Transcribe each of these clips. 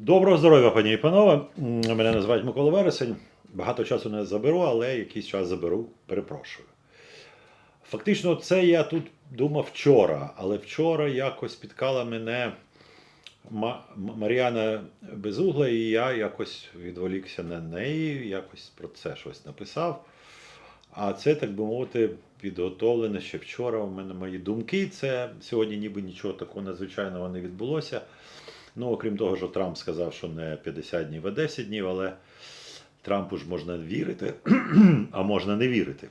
Доброго здоров'я, пані і панове. Мене називають Микола Вересень. Багато часу не заберу, але якийсь час заберу, перепрошую. Фактично, це я тут думав вчора, але вчора якось спіткала мене Ма- Мар'яна Безугла, і я якось відволікся на неї, якось про це щось написав. А це, так би мовити, підготовлене ще вчора. У мене мої думки. Це сьогодні ніби нічого такого надзвичайного не відбулося. Ну, окрім того, що Трамп сказав, що не 50 днів, а 10 днів, але Трампу ж можна вірити, а можна не вірити.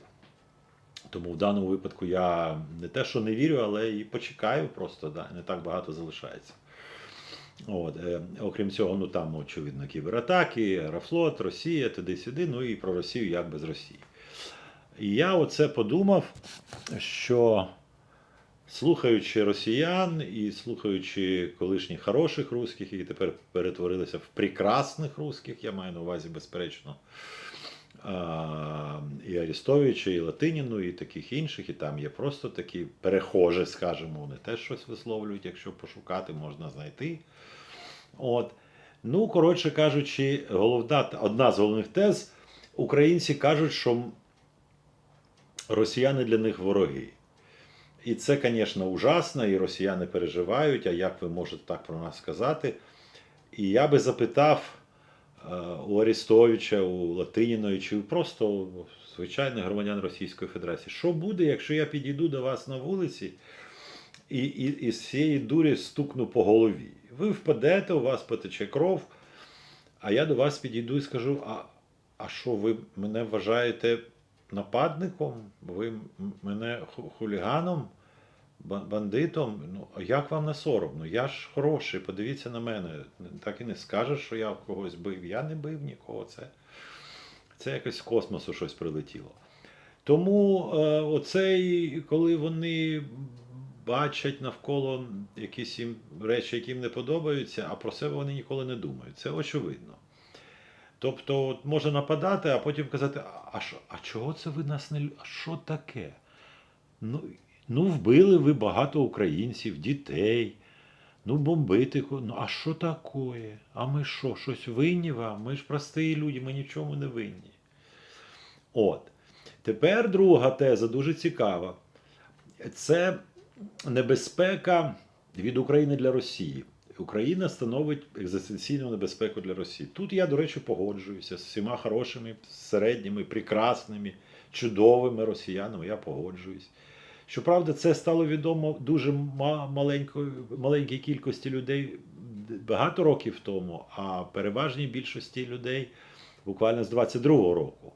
Тому в даному випадку я не те, що не вірю, але і почекаю просто, да, не так багато залишається. От, е, окрім цього, ну там, очевидно, кібератаки, Аерофлот, Росія, туди-сюди, ну і про Росію як без Росії. І я оце подумав, що слухаючи росіян і слухаючи колишніх хороших русських, які тепер перетворилися в прекрасних русських, я маю на увазі, безперечно, і Арістовича, і Латиніну, і таких інших, і там є просто такі перехожі, скажімо, вони теж щось висловлюють, якщо пошукати, можна знайти. От. Ну, коротше кажучи, головна, одна з головних тез, українці кажуть, що росіяни для них вороги. І це, звісно, ужасно, і росіяни переживають, а як ви можете так про нас сказати? І я би запитав е, у Арістовича, у Латиніної, чи просто у звичайних громадян Російської Федерації, що буде, якщо я підійду до вас на вулиці і, і, і з цієї дурі стукну по голові? Ви впадете, у вас потече кров, а я до вас підійду і скажу: а, а що ви мене вважаєте нападником? Ви мене хуліганом? бандитом, ну як вам не соромно? Я ж хороший, подивіться на мене. Так і не скажеш, що я когось бив. Я не бив нікого. Це, це якось з космосу щось прилетіло. Тому е, оцей, коли вони бачать навколо якісь їм речі, які їм не подобаються, а про себе вони ніколи не думають. Це очевидно. Тобто, може нападати, а потім казати: а, що, а чого це ви нас не А що таке? Ну, ну, вбили ви багато українців, дітей. Ну, бомбити. Ну, а що таке? А ми що, щось винні вам? Ми ж прості люди, ми нічому не винні. От. Тепер друга теза дуже цікава. Це небезпека від України для Росії. Україна становить екзистенційну небезпеку для Росії. Тут я, до речі, погоджуюся з всіма хорошими, середніми, прекрасними, чудовими росіянами. Я погоджуюсь. Щоправда, це стало відомо дуже ма- маленькій кількості людей багато років тому, а переважній більшості людей буквально з 22-го року.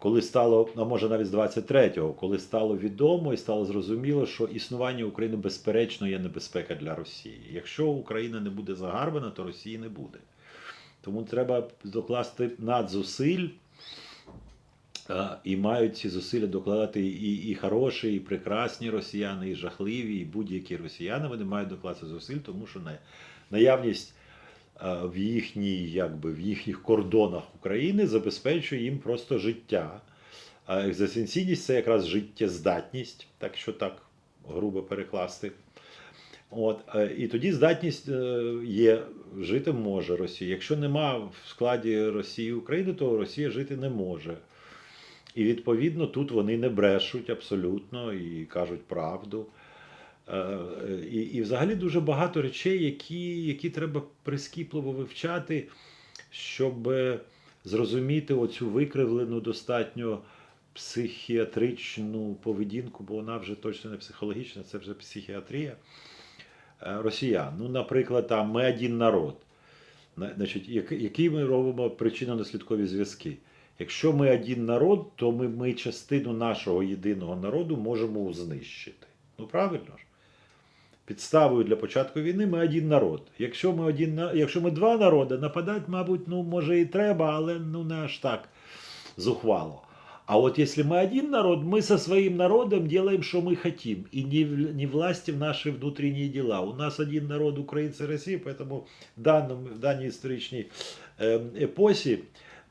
Коли стало, а може навіть з 23-го, коли стало відомо і стало зрозуміло, що існування України безперечно є небезпека для Росії. Якщо Україна не буде загарбана, то Росії не буде. Тому треба докласти надзусиль І мають ці зусилля докладати і, і хороші, і прекрасні росіяни, і жахливі, і будь-які росіяни. Вони мають докласти зусиль, тому що на- наявність в їхній, якби, в їхніх кордонах України забезпечує їм просто життя. А екзистенційність це якраз життєздатність, так що так грубо перекласти. От, е, і тоді здатність е, є, жити може Росія. Якщо нема в складі Росії України, то Росія жити не може. І відповідно тут вони не брешуть абсолютно і кажуть правду. Е, І, і взагалі дуже багато речей, які, які треба прискіпливо вивчати, щоб е, зрозуміти оцю викривлену достатньо психіатричну поведінку, бо вона вже точно не психологічна, це вже психіатрія е, росіян. Ну, наприклад, там ми один народ. Значить, як- які ми робимо причинно-наслідкові зв'язки? Якщо ми один народ, то ми, ми частину нашого єдиного народу можемо знищити. Ну правильно ж? Підставою для початку війни ми один народ. Якщо ми, один, на- якщо ми два народи, нападати, мабуть, ну, може і треба, але ну, не аж так зухвало. А вот если мы один народ, мы со своим народом делаем, что мы хотим. И не, в- не власти в наши внутренние дела. У нас один народ, украинцы, Россия, поэтому в, даному, в даній історичній е, епосі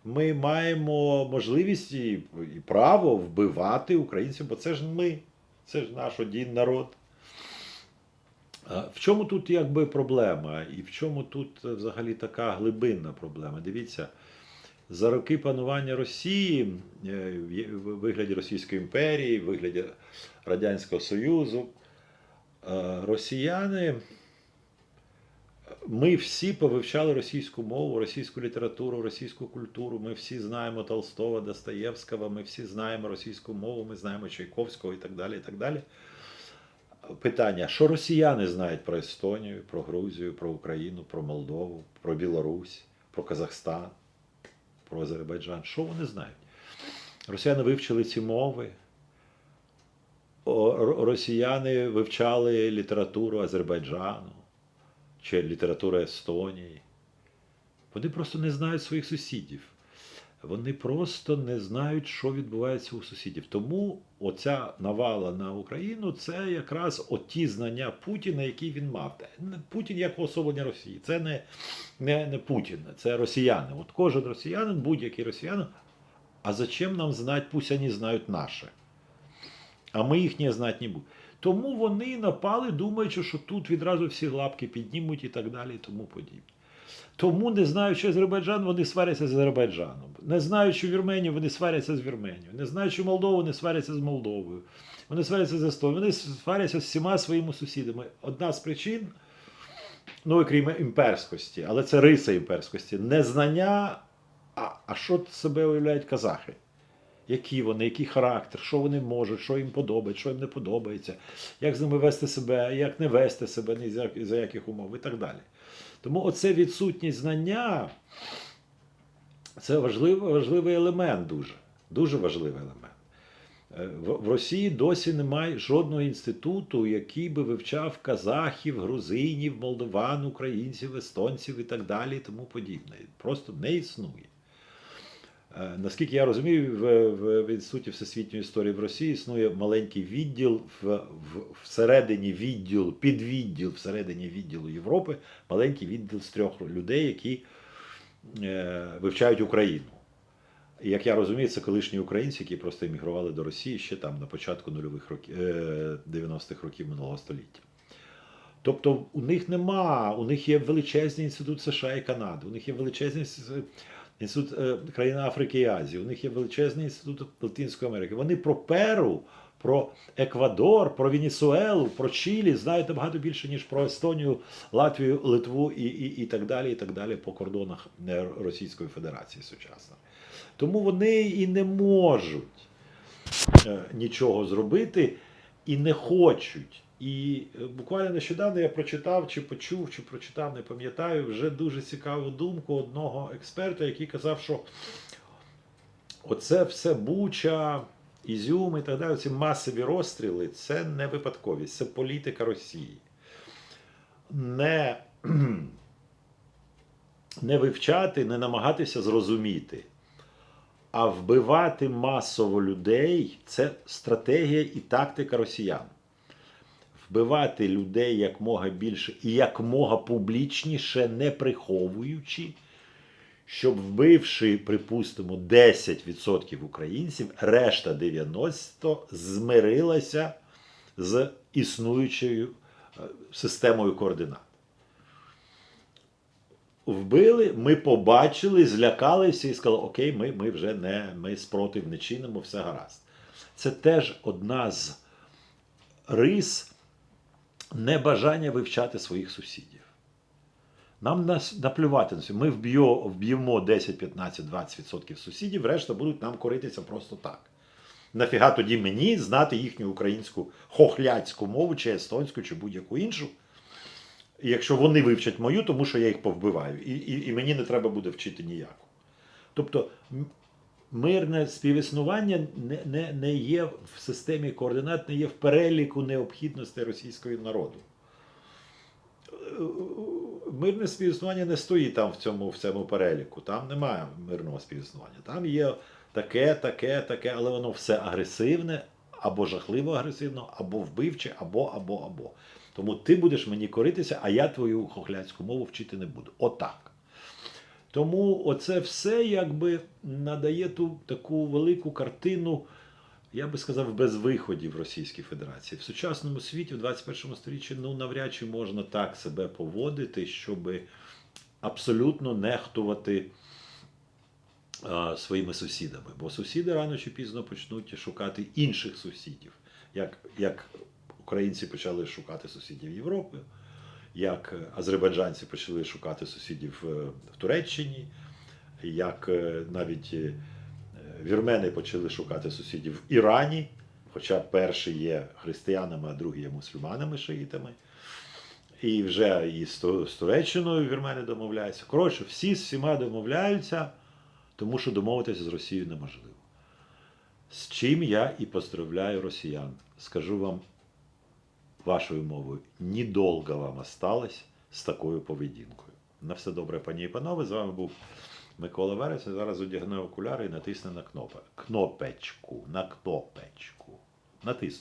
ми маємо можливість і, і право вбивати українців, бо це ж ми, це ж наш один народ. В чому тут якби проблема? І в чому тут е, взагалі така глибинна проблема? Дивіться, за роки панування Росії е, в вигляді Російської імперії, в вигляді Радянського Союзу, е, росіяни, ми всі повивчали російську мову, російську літературу, російську культуру. Ми всі знаємо Толстого, Достоєвського, ми всі знаємо російську мову, ми знаємо Чайковського і так далі. І так далі. Питання: що росіяни знають про Естонію, про Грузію, про Україну, про Молдову, про Білорусь, про Казахстан, про Азербайджан? Що вони знають? Росіяни вивчили ці мови. Росіяни вивчали літературу Азербайджану чи літературу Естонії. Вони просто не знають своїх сусідів. Вони просто не знають, що відбувається у сусідів. Тому оця навала на Україну це якраз оті знання Путіна, які він мав. Путін як уособлення Росії. Це не, не, не Путін, це росіяни. От кожен росіянин, будь-який росіянин. А зачем нам знати, пусть вони знають наше? А ми їх не знати не будемо. Тому вони напали, думаючи, що тут відразу всі лапки піднімуть і так далі, і тому подібне. Тому, не знаючи Азербайджан, вони сваряться з Азербайджаном. Не знаючи Вірменію, вони сваряться з Вірменією. Не знаючи Молдову, вони сваряться з Молдовою. Вони сваряться з Естонією. Вони сваряться з всіма своїми сусідами. Одна з причин, ну окрім імперськості, але це риса імперськості, незнання, а, а що себе уявляють казахи? Які вони, який характер, що вони можуть, що їм подобається, що їм не подобається, як з ними вести себе, як не вести себе, ні за, за яких умов і так далі. Тому оце відсутність знання це важливий, важливий елемент дуже. Дуже важливий елемент. Е, В, Росії досі немає жодного інституту, який би вивчав казахів, грузинів, молдован, українців, естонців і так далі, і тому подібне. Просто не існує. Е, Наскільки я розумію, в, в, в Інституті всесвітньої історії в Росії існує маленький відділ в, в, всередині відділу, підвідділ всередині відділу Європи, маленький відділ з трьох людей, які е, вивчають Україну. І, Як я розумію, це колишні українці, які просто емігрували до Росії ще там на початку нульових років, е, 90-х років минулого століття. Тобто у них нема, у них є величезний інститут США і Канади, у них є величезний інститут- е, країн Африки і Азії, у них є величезний інститут Латинської Америки. Вони про Перу, про Еквадор, про Венесуелу, про Чилі знають набагато більше, ніж про Естонію, Латвію, Литву і, і, і так далі, і так далі по кордонах е, Російської Федерації сучасної. Тому вони і не можуть е, нічого зробити і не хочуть. І е, буквально нещодавно я прочитав, чи почув, чи прочитав, не пам'ятаю, вже дуже цікаву думку одного експерта, який казав, що оце все буча, ізюм і так далі, ці масові розстріли це не випадковість, це політика Росії. Не, не вивчати, не намагатися зрозуміти. А вбивати масово людей це стратегія і тактика росіян. Вбивати людей якмога більше і якмога публічніше, не приховуючи, щоб вбивши, припустимо, 10% українців, решта 90% змирилася з існуючою е, системою координат. Вбили, ми побачили, злякалися і сказали, окей, ми, ми вже не ми спротив не чинимо, все гаразд. Це теж одна з рис небажання вивчати своїх сусідів. Нам нас наплювати на. Ми вб'ємо, вб'ємо 10, 15, 20% сусідів, решта будуть нам коритися просто так. Нафіга тоді мені знати їхню українську хохляцьку мову, чи естонську, чи будь-яку іншу. Якщо вони вивчать мою, тому що я їх повбиваю, і, і, і мені не треба буде вчити ніяку. Тобто мирне співіснування не, не, не є в системі координат, не є в переліку необхідностей російського народу. Мирне співіснування не стоїть там в цьому, в цьому переліку. Там немає мирного співіснування. Там є таке, таке, таке, але воно все агресивне, або жахливо агресивно, або вбивче, або, або, або. Тому ти будеш мені коритися, а я твою хохляцьку мову вчити не буду. Отак. Тому оце все якби надає ту таку велику картину я би сказав, без виходів Російській Федерації. В сучасному світі, в 21 сторіччі, ну навряд чи можна так себе поводити, щоб абсолютно нехтувати а, своїми сусідами. Бо сусіди рано чи пізно почнуть шукати інших сусідів, як, як українці почали шукати сусідів Європи, як азербайджанці почали шукати сусідів е, в Туреччині, як е, навіть е, вірмени почали шукати сусідів в Ірані, хоча перші є християнами, а другі є мусульманами, шиїтами. І вже і з Туреччиною вірмени домовляються. Коротше, всі з всіма домовляються, тому що домовитися з Росією неможливо. З чим я і поздравляю росіян. Скажу вам вашою мовою, недолго вам осталось з такою поведінкою. На все добре, пані і панове. З вами був Микола Верес. Зараз одягне окуляри і натисне на кнопе. кнопечку. На кнопечку. Натисну.